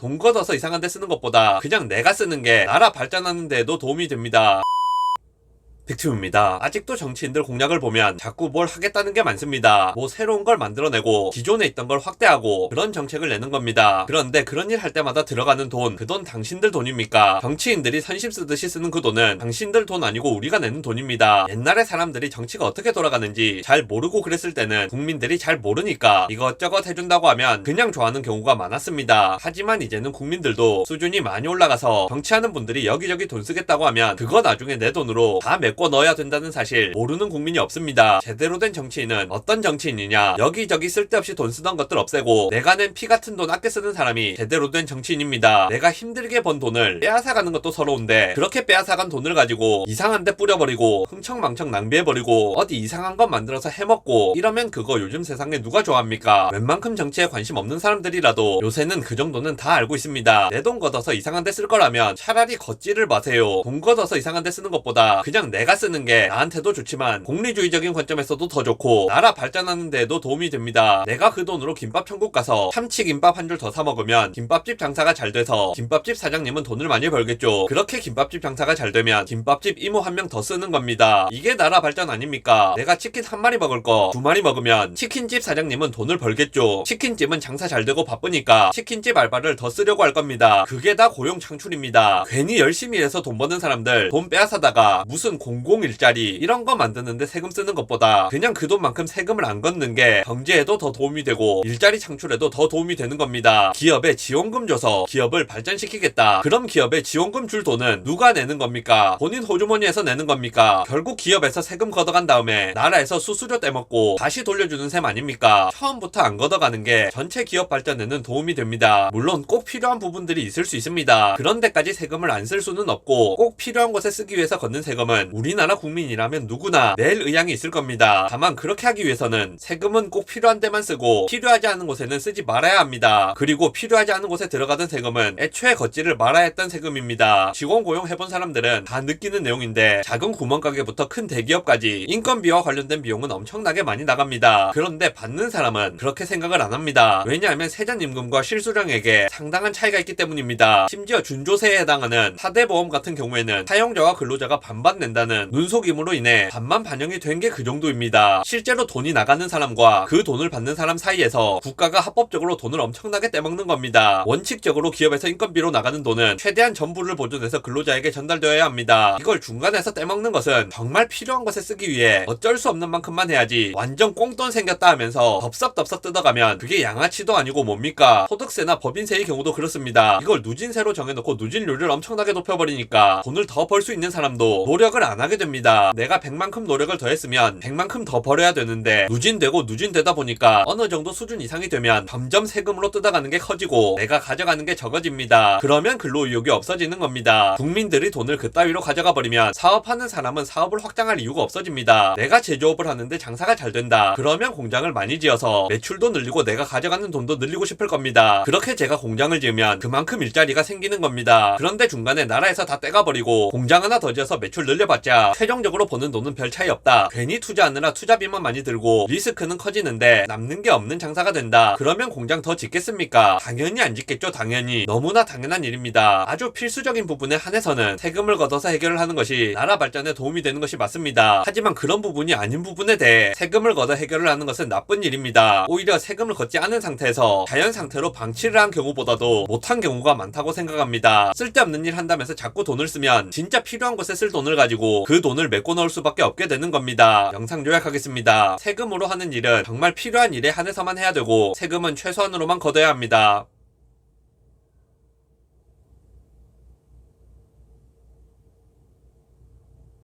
돈 걷어서 이상한 데 쓰는 것보다 그냥 내가 쓰는 게 나라 발전하는 데도 도움이 됩니다. 빅튜입니다. 아직도 정치인들 공약을 보면 자꾸 뭘 하겠다는 게 많습니다. 뭐 새로운 걸 만들어내고 기존에 있던 걸 확대하고 그런 정책을 내는 겁니다. 그런데 그런 일 할 때마다 들어가는 돈, 그 돈 당신들 돈입니까? 정치인들이 선심 쓰듯이 쓰는 그 돈은 당신들 돈 아니고 우리가 내는 돈입니다. 옛날에 사람들이 정치가 어떻게 돌아가는지 잘 모르고 그랬을 때는 국민들이 잘 모르니까 이것저것 해준다고 하면 그냥 좋아하는 경우가 많았습니다. 하지만 이제는 국민들도 수준이 많이 올라가서 정치하는 분들이 여기저기 돈 쓰겠다고 하면 그거 나중에 내 돈으로 다 메꿔 넣어야 된다는 사실 모르는 국민이 없습니다. 제대로 된 정치인은 어떤 정치인이냐 여기저기 쓸데없이 돈 쓰던 것들 없애고 내가 낸 피 같은 돈 아껴 쓰는 사람이 제대로 된 정치인입니다. 내가 힘들게 번 돈을 빼앗아가는 것도 서러운데 그렇게 빼앗아간 돈을 가지고 이상한 데 뿌려버리고 흥청망청 낭비해버리고 어디 이상한 것 만들어서 해먹고 이러면 그거 요즘 세상에 누가 좋아합니까? 웬만큼 정치에 관심 없는 사람들이라도 요새는 그 정도는 다 알고 있습니다. 내 돈 걷어서 이상한 데 쓸 거라면 차라리 걷지를 마세요. 돈 걷어서 이상한 데 쓰는 것보다 그냥 내가 쓰는 게 나한테도 좋지만 공리주의적인 관점에서도 더 좋고 나라 발전하는 데도 도움이 됩니다. 내가 그 돈으로 김밥 천국 가서 참치 김밥 한 줄 더 사 먹으면 김밥집 장사가 잘 돼서 김밥집 사장님은 돈을 많이 벌겠죠. 그렇게 김밥집 장사가 잘 되면 김밥집 이모 한 명 더 쓰는 겁니다. 이게 나라 발전 아닙니까? 내가 치킨 한 마리 먹을 거 두 마리 먹으면 치킨집 사장님은 돈을 벌겠죠. 치킨집은 장사 잘 되고 바쁘니까 치킨집 알바를 더 쓰려고 할 겁니다. 그게 다 고용 창출입니다. 괜히 열심히 해서 돈 버는 사람들 돈 빼앗아다가 무슨 공공 일자리 이런 거 만드는데 세금 쓰는 것보다 그냥 그 돈만큼 세금을 안 걷는 게 경제에도 더 도움이 되고 일자리 창출에도 더 도움이 되는 겁니다. 기업에 지원금 줘서 기업을 발전시키겠다. 그럼 기업에 지원금 줄 돈은 누가 내는 겁니까? 본인 호주머니에서 내는 겁니까? 결국 기업에서 세금 걷어간 다음에 나라에서 수수료 떼먹고 다시 돌려주는 셈 아닙니까? 처음부터 안 걷어가는 게 전체 기업 발전에는 도움이 됩니다. 물론 꼭 필요한 부분들이 있을 수 있습니다. 그런 데까지 세금을 안 쓸 수는 없고 꼭 필요한 곳에 쓰기 위해서 걷는 세금은 우리나라 국민이라면 누구나 낼 의향이 있을 겁니다. 다만 그렇게 하기 위해서는 세금은 꼭 필요한 데만 쓰고 필요하지 않은 곳에는 쓰지 말아야 합니다. 그리고 필요하지 않은 곳에 들어가던 세금은 애초에 걷지를 말아야 했던 세금입니다. 직원 고용해본 사람들은 다 느끼는 내용인데 작은 구멍가게부터 큰 대기업까지 인건비와 관련된 비용은 엄청나게 많이 나갑니다. 그런데 받는 사람은 그렇게 생각을 안 합니다. 왜냐하면 세전 임금과 실수령액에 상당한 차이가 있기 때문입니다. 심지어 준조세에 해당하는 사대보험 같은 경우에는 사용자와 근로자가 반반 낸다는 눈속임으로 인해 반만 반영이 된 게 그 정도입니다. 실제로 돈이 나가는 사람과 그 돈을 받는 사람 사이에서 국가가 합법적으로 돈을 엄청나게 떼먹는 겁니다. 원칙적으로 기업에서 인건비로 나가는 돈은 최대한 전부를 보존해서 근로자에게 전달되어야 합니다. 이걸 중간에서 떼먹는 것은 정말 필요한 것에 쓰기 위해 어쩔 수 없는 만큼만 해야지 완전 꽁돈 생겼다 하면서 덥석덥석 뜯어가면 그게 양아치도 아니고 뭡니까? 소득세나 법인세의 경우도 그렇습니다. 이걸 누진세로 정해놓고 누진료를 엄청나게 높여버리니까 돈을 더 벌 수 있는 사람도 노력을 안 하게 됩니다. 내가 100만큼 노력을 더했으면 100만큼 더 벌어야 되는데 누진되고 누진되다 보니까 어느 정도 수준 이상이 되면 점점 세금으로 뜯어가는 게 커지고 내가 가져가는 게 적어집니다. 그러면 근로 의욕이 없어지는 겁니다. 국민들이 돈을 그따위로 가져가 버리면 사업하는 사람은 사업을 확장할 이유가 없어집니다. 내가 제조업을 하는데 장사가 잘 된다. 그러면 공장을 많이 지어서 매출도 늘리고 내가 가져가는 돈도 늘리고 싶을 겁니다. 그렇게 제가 공장을 지으면 그만큼 일자리가 생기는 겁니다. 그런데 중간에 나라에서 다 떼가버리고 공장 하나 더 지어서 매출 늘려봤자 최종적으로 버는 돈은 별 차이 없다. 괜히 투자하느라 투자비만 많이 들고 리스크는 커지는데 남는 게 없는 장사가 된다. 그러면 공장 더 짓겠습니까? 당연히 안 짓겠죠, 당연히. 너무나 당연한 일입니다. 아주 필수적인 부분에 한해서는 세금을 걷어서 해결을 하는 것이 나라 발전에 도움이 되는 것이 맞습니다. 하지만 그런 부분이 아닌 부분에 대해 세금을 걷어 해결을 하는 것은 나쁜 일입니다. 오히려 세금을 걷지 않은 상태에서 자연 상태로 방치를 한 경우보다도 못한 경우가 많다고 생각합니다. 쓸데없는 일 한다면서 자꾸 돈을 쓰면 진짜 필요한 곳에 쓸 돈을 가지 고 그 돈을 메꿔 넣을 수밖에 없게 되는 겁니다. 영상 요약하겠습니다. 세금으로 하는 일은 정말 필요한 일에 한해서만 해야 되고 세금은 최소한으로만 걷어야 합니다.